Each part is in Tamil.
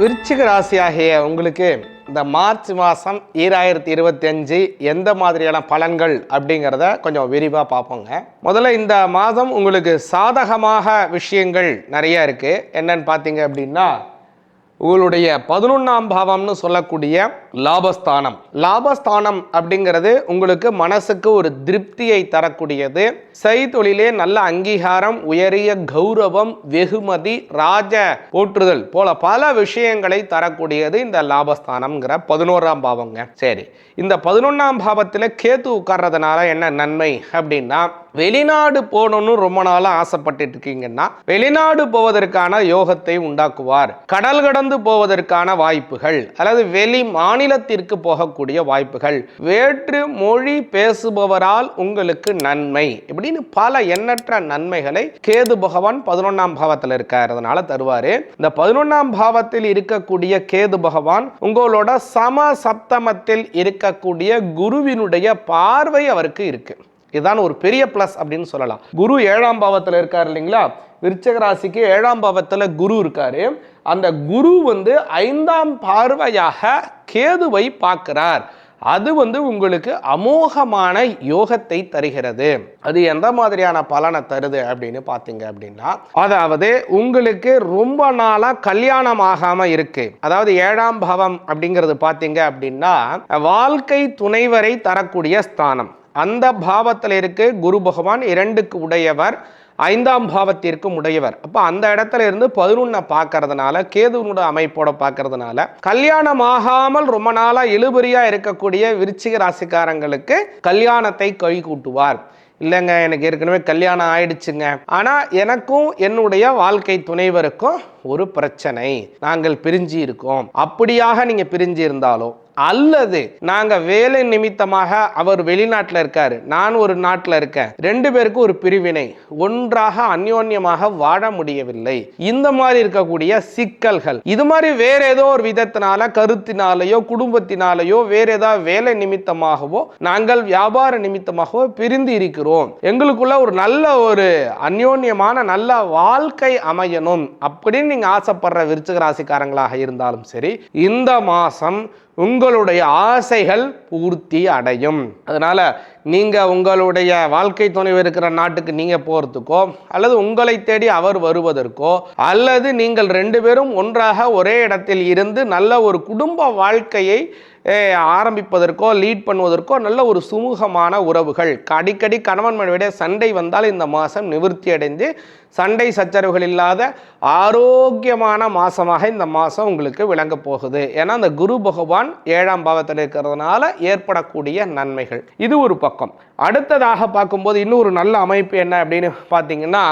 விருச்சிக ராசியாகிய உங்களுக்கு இந்த மார்ச் மாதம் ஈராயிரத்தி இருபத்தி அஞ்சு எந்த மாதிரியான பலன்கள் அப்படிங்கிறத கொஞ்சம் விரிவாக பார்ப்போங்க. முதல்ல இந்த மாதம் உங்களுக்கு சாதகமாக விஷயங்கள் நிறைய இருக்குது என்னன்னு பார்த்தீங்க அப்படின்னா உங்களுடைய பதினொன்றாம் பாவம்னு சொல்லக்கூடிய லாபஸ்தானம். லாபஸ்தானம் அப்படிங்கிறது உங்களுக்கு மனசுக்கு ஒரு திருப்தியை தரக்கூடியது. செய்தொழிலே நல்ல அங்கீகாரம் உயரிய கௌரவம் வெகுமதி ராஜ போற்றுதல் போல பல விஷயங்களை தரக்கூடியது இந்த லாபஸ்தானம்ங்கிற பதினோராம் பாவங்க. சரி இந்த பதினொன்றாம் பாவத்தில் கேத்து உட்கார்றதுனால என்ன நன்மை அப்படின்னா வெளிநாடு போகணும்னு ரொம்ப நாளாக ஆசைப்பட்டு இருக்கீங்கன்னா வெளிநாடு போவதற்கான யோகத்தை உண்டாக்குவார். கடல் கடந்து போவதற்கான வாய்ப்புகள் அல்லது வெளி மாநிலத்திற்கு போகக்கூடிய வாய்ப்புகள். வேற்று மொழி பேசுபவரால் உங்களுக்கு நன்மை. இப்படின்னு பல எண்ணற்ற நன்மைகளை கேது பகவான் பதினொன்னாம் பாவத்தில் இருக்கிறதுனால தருவாரு இந்த பதினொன்னாம் பாவத்தில் இருக்கக்கூடிய கேது பகவான் உங்களோட சம சப்தமத்தில் இருக்கக்கூடிய குருவினுடைய பார்வை அவருக்கு இருக்கு. இதுதான் ஒரு பெரிய ப்ளஸ் அப்படின்னு சொல்லலாம். குரு ஏழாம் பாவத்தில் இருக்கார் இல்லைங்களா? விருச்சக ராசிக்கு ஏழாம் பாவத்தில் குரு இருக்காரு. அந்த குரு வந்து ஐந்தாம் பார்வையாக கேதுவை பார்க்கிறார். அது வந்து உங்களுக்கு அமோகமான யோகத்தை தருகிறது. அது எந்த மாதிரியான பலனை தருது அப்படின்னு பார்த்தீங்க அப்படின்னா அதாவது உங்களுக்கு ரொம்ப நாளாக கல்யாணம் ஆகாமல் இருக்கு. அதாவது ஏழாம் பாவம் அப்படிங்கிறது பார்த்தீங்க அப்படின்னா வாழ்க்கை துணைவரை தரக்கூடிய ஸ்தானம். அந்த பாவத்தில் இருக்கு குரு பகவான் இரண்டுக்கு உடையவர் ஐந்தாம் பாவத்திற்கும் உடையவர். அப்போ அந்த இடத்துல இருந்து பதினொன்னை பார்க்கறதுனால கேதுவனோட அமைப்போட பார்க்கறதுனால கல்யாணம் ஆகாமல் ரொம்ப நாளாக இழுபறியா இருக்கக்கூடிய விருச்சிக ராசிக்காரங்களுக்கு கல்யாணத்தை கழி கூட்டுவார் இல்லைங்க எனக்கு ஏற்கனவே கல்யாணம் ஆயிடுச்சுங்க. ஆனால் எனக்கும் என்னுடைய வாழ்க்கை துணைவருக்கும் ஒரு பிரச்சனை. நாங்கள் பிரிஞ்சு இருக்கோம். அப்படியாக நீங்கள் பிரிஞ்சு இருந்தாலும் அல்லது நாங்க வேலை நிமித்தமாக அவர் வெளிநாட்டில் இருக்காரு. நான் ஒரு நாட்டில் இருக்கேன். ரெண்டு பேருக்கும் ஒரு பிரிவினை. ஒன்றாக அந்யோன்யமாக வாழ முடியவில்லை. இந்த மாதிரி இருக்கக்கூடிய சிக்கல்கள். இது மாதிரி வேற ஏதோ ஒரு விதத்தினால கருத்தினாலேயோ குடும்பத்தினாலேயோ வேற ஏதாவது வேலை நிமித்தமாகவோ நாங்கள் வியாபார நிமித்தமாகவோ பிரிந்து இருக்கிறோம். எங்களுக்குள்ள ஒரு நல்ல ஒரு அந்யோன்யமான நல்ல வாழ்க்கை அமையணும் அப்படின்னு நீங்க ஆசைப்படுற விருச்சிக ராசிக்காரங்களாக இருந்தாலும் சரி இந்த மாசம் உங்களுடைய ஆசைகள் பூர்த்தி அடையும். அதனால் நீங்கள் உங்களுடைய வாழ்க்கை துணைவு இருக்கிற நாட்டுக்கு நீங்கள் போகிறதுக்கோ அல்லது உங்களை தேடி அவர் வருவதற்கோ அல்லது நீங்கள் ரெண்டு பேரும் ஒன்றாக ஒரே இடத்தில் இருந்து நல்ல ஒரு குடும்ப வாழ்க்கையை ஆரம்பிப்பதற்கோ லீட் பண்ணுவதற்கோ நல்ல ஒரு சுமூகமான உறவுகள். அடிக்கடி கணவன் மனைவிடைய சண்டை வந்தால் இந்த மாதம் நிவர்த்தி அடைந்து சண்டை சச்சரவுகள் இல்லாத ஆரோக்கியமான மாதமாக இந்த மாதம் உங்களுக்கு விளங்க போகுது. ஏன்னா அந்த குரு பகவான் ஏழாம் பாவத்தில் இருக்கிறதுனால ஏற்படக்கூடிய நன்மைகள். இது ஒரு பக்கம். அடுத்ததாக பார்க்கும்போது இன்னொரு நல்ல அமைப்பு என்ன அப்படின்னு பார்த்தீங்கன்னா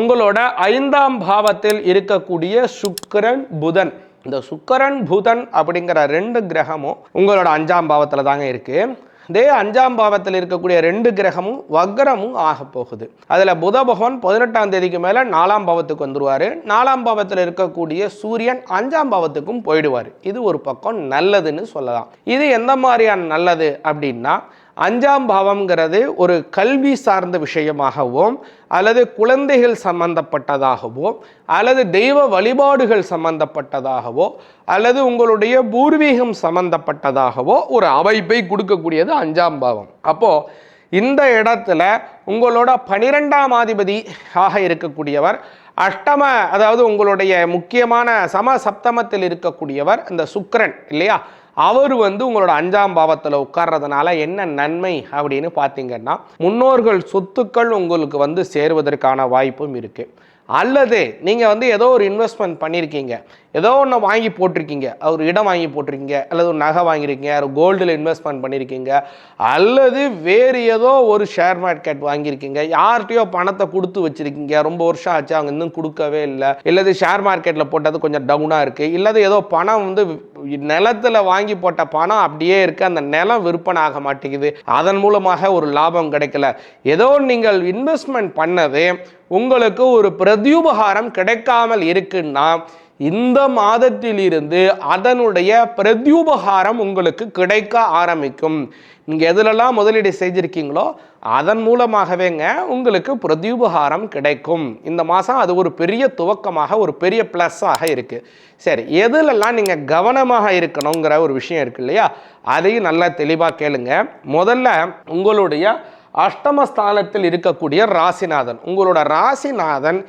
உங்களோட ஐந்தாம் பாவத்தில் இருக்கக்கூடிய சுக்கரன் புதன். இந்த சுக்கரன் புதன் அப்படிங்கிற ரெண்டு கிரகமும் உங்களோட அஞ்சாம் பாவத்தில் தாங்க இருக்குது இதே அஞ்சாம் பாவத்தில் இருக்கக்கூடிய ரெண்டு கிரகமும் வக்ரமும் ஆக போகுது. அதில் புத பகவான் பதினெட்டாம் தேதிக்கு மேலே நாலாம் பாவத்துக்கு வந்துருவார். நாலாம் பாவத்தில் இருக்கக்கூடிய சூரியன் அஞ்சாம் பாவத்துக்கும் போயிடுவார். இது ஒரு பக்கம் நல்லதுன்னு சொல்லலாம். இது எந்த மாதிரியான நல்லது அப்படின்னா அஞ்சாம் பாவம்ங்கிறது ஒரு கல்வி சார்ந்த விஷயமாகவும் அல்லது குழந்தைகள் சம்பந்தப்பட்டதாகவோ அல்லது தெய்வ வழிபாடுகள் சம்பந்தப்பட்டதாகவோ அல்லது உங்களுடைய பூர்வீகம் சம்பந்தப்பட்டதாகவோ ஒரு அமைப்பை கொடுக்கக்கூடியது அஞ்சாம் பாவம். அப்போ இந்த இடத்துல உங்களோட பனிரெண்டாம் அதிபதி ஆக இருக்கக்கூடியவர் அஷ்டம அதாவது உங்களுடைய முக்கியமான சம சப்தமத்தில் இருக்கக்கூடியவர் இந்த சுக்கரன் இல்லையா? அவர் வந்து உங்களோட அஞ்சாம் பாவத்தில் உட்கார்றதுனால என்ன நன்மை அப்படின்னு பார்த்தீங்கன்னா முன்னோர்கள் சொத்துக்கள் உங்களுக்கு வந்து சேருவதற்கான வாய்ப்பும் இருக்குது அல்லது நீங்கள் வந்து ஏதோ ஒரு இன்வெஸ்ட்மெண்ட் பண்ணியிருக்கீங்க ஏதோ ஒன்று வாங்கி போட்டிருக்கீங்க. ஒரு இடம் வாங்கி போட்டிருக்கீங்க. அல்லது ஒரு நகை வாங்கியிருக்கீங்க. ஒரு கோல்டில் இன்வெஸ்ட்மெண்ட் பண்ணியிருக்கீங்க. அல்லது வேறு ஏதோ ஒரு ஷேர் மார்க்கெட் வாங்கியிருக்கீங்க. யார்கிட்டயோ பணத்தை கொடுத்து வச்சுருக்கீங்க. ரொம்ப வருஷம் ஆச்சு அவங்க இன்னும் கொடுக்கவே இல்லை. இல்லது ஷேர் மார்க்கெட்டில் போட்டது கொஞ்சம் டவுனாக இருக்குது இல்லது ஏதோ பணம் வந்து நிலத்தில் வாங்கி போட்ட பணம் அப்படியே இருக்குது அந்த நிலம் விற்பனை ஆக மாட்டேங்குது. அதன் மூலமாக ஒரு லாபம் கிடைக்கல. ஏதோ நீங்கள் இன்வெஸ்ட்மெண்ட் பண்ணது உங்களுக்கு ஒரு பிரத்யுபகாரம் கிடைக்காமல் இருக்குன்னா இந்த மாதத்திலிருந்து அதனுடைய பிரத்யூபகாரம் உங்களுக்கு கிடைக்க ஆரம்பிக்கும். நீங்கள் எதுலெல்லாம் முதலீடு செஞ்சுருக்கீங்களோ அதன் மூலமாகவேங்க உங்களுக்கு பிரத்யூபகாரம் கிடைக்கும். இந்த மாதம் அது ஒரு பெரிய துவக்கமாக ஒரு பெரிய ப்ளஸ்ஸாக இருக்குது சரி எதுலெல்லாம் நீங்கள் கவனமாக இருக்கணுங்கிற ஒரு விஷயம் இருக்கு இல்லையா? அதையும் நல்லா தெளிவாக கேளுங்க. முதல்ல உங்களுடைய அஷ்டமஸ்தானத்தில் இருக்கக்கூடிய ராசிநாதன் உங்களோட ராசிநாதன்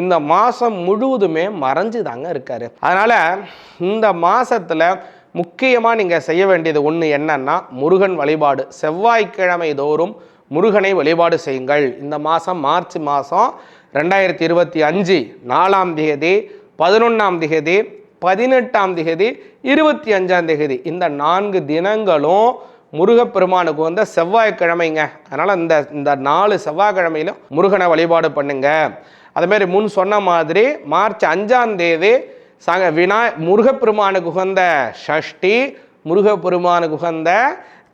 இந்த மாதம் முழுவதுமே மறைஞ்சு தாங்க இருக்கார். அதனால் இந்த மாதத்தில் முக்கியமாக நீங்கள் செய்ய வேண்டியது ஒன்று என்னன்னா முருகன் வழிபாடு. செவ்வாய்க்கிழமை தோறும் முருகனை வழிபாடு செய்யுங்கள். இந்த மாதம் மார்ச் மாதம் ரெண்டாயிரத்தி இருபத்தி அஞ்சு நாலாம் தேதி பதினொன்றாம் தேதி பதினெட்டாம் தேதி இருபத்தி அஞ்சாம் தேதி. இந்த நான்கு தினங்களும் முருகப்பெருமானுக்கு வந்து செவ்வாய்க்கிழமைங்க. அதனால் இந்த இந்த நாலு செவ்வாய்க்கிழமையிலும் முருகனை வழிபாடு பண்ணுங்கள் அதுமாரி முன் சொன்ன மாதிரி மார்ச் அஞ்சாம் தேதி சங்க வினா முருகப்பெருமானுக்கு உகந்த ஷஷ்டி முருகப்பெருமானுக்கு உகந்த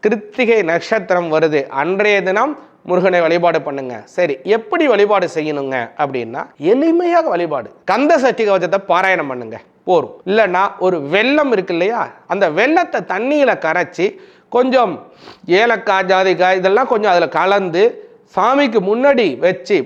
கிருத்திகை நட்சத்திரம் வருது. அன்றைய தினம் முருகனை வழிபாடு பண்ணுங்க. சரி எப்படி வழிபாடு செய்யணுங்க? அப்படின்னா எளிமையாக வழிபாடு. கந்த சஷ்டி கவச்சத்தை பாராயணம் பண்ணுங்க. போரும். இல்லைன்னா ஒரு வெள்ளம் இருக்கு இல்லையா? அந்த வெள்ளத்தை தண்ணியில் கரைச்சி கொஞ்சம் ஏலக்காய் ஜாதிக்காய் இதெல்லாம் கொஞ்சம் அதில் கலந்து சாமிக்கு முன்னாடி வச்சு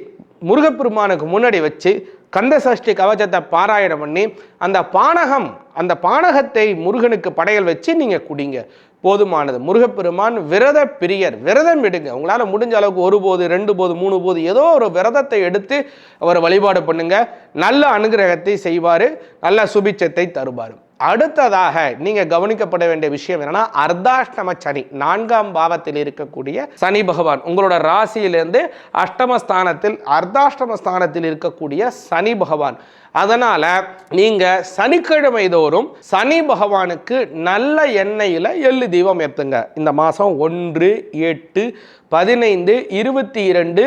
முருகப்பெருமானுக்கு முன்னாடி வச்சு கந்த சஷ்டி கவச்சத்தை பாராயணம் பண்ணி அந்த பானகம் அந்த பானகத்தை முருகனுக்கு படையல் வச்சு நீங்கள் குடிங்க. போதுமானது. முருகப்பெருமான் விரத பிரியர். விரதம் எடுங்க. உங்களால் முடிஞ்ச அளவுக்கு ஒரு போது ரெண்டு போது மூணு போது ஏதோ ஒரு விரதத்தை எடுத்து அவர் வழிபாடு பண்ணுங்க. நல்ல அனுகிரகத்தை செய்வார். நல்ல சுபிச்சத்தை தருவார். அடுத்ததாக நீங்க கவனிக்கப்பட வேண்டிய விஷயம் என்னன்னா அர்த்தாஷ்டம சனி நான்காம் பாவத்தில் இருக்கக்கூடிய சனி பகவான் உங்களோட ராசியிலிருந்து அஷ்டமஸ்தானத்தில் அர்த்தாஷ்டம ஸ்தானத்தில் இருக்கக்கூடிய சனி பகவான். அதனால் நீங்கள் சனிக்கிழமை தோறும் சனி பகவானுக்கு நல்ல எண்ணெயில் எள்ளு தீபம் ஏற்றுங்க இந்த மாதம் ஒன்று எட்டு பதினைந்து இருபத்தி இரண்டு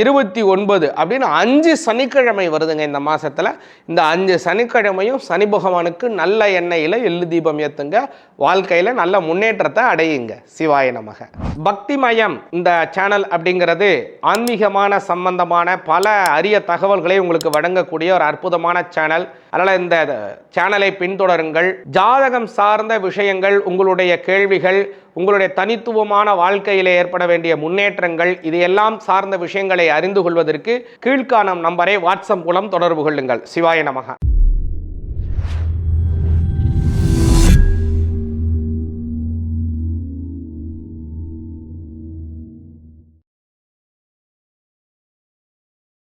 இருபத்தி ஒன்பது அப்படின்னு அஞ்சு சனிக்கிழமை வருதுங்க இந்த மாதத்தில் இந்த அஞ்சு சனிக்கிழமையும் சனி பகவானுக்கு நல்ல எண்ணெயில் எள்ளு தீபம் ஏற்றுங்க வாழ்க்கையில் நல்ல முன்னேற்றத்தை அடையுங்க. சிவாய நமக. பக்திமயம் இந்த சேனல் அப்படிங்கிறது ஆன்மீகமான சம்பந்தமான பல அரிய தகவல்களை உங்களுக்கு வழங்கக்கூடிய ஒரு அற்புதமான சேனல் அதனால் இந்த சேனலை பின்தொடருங்கள். ஜாதகம் சார்ந்த விஷயங்கள் உங்களுடைய கேள்விகள் உங்களுடைய தனித்துவமான வாழ்க்கையில் ஏற்பட வேண்டிய முன்னேற்றங்கள் இதையெல்லாம் சார்ந்த விஷயங்களை அறிந்து கொள்வதற்கு கீழ்காணும் நம்பரை வாட்ஸ்அப் மூலம் தொடர்பு கொள்ளுங்கள். சிவாய நமகா.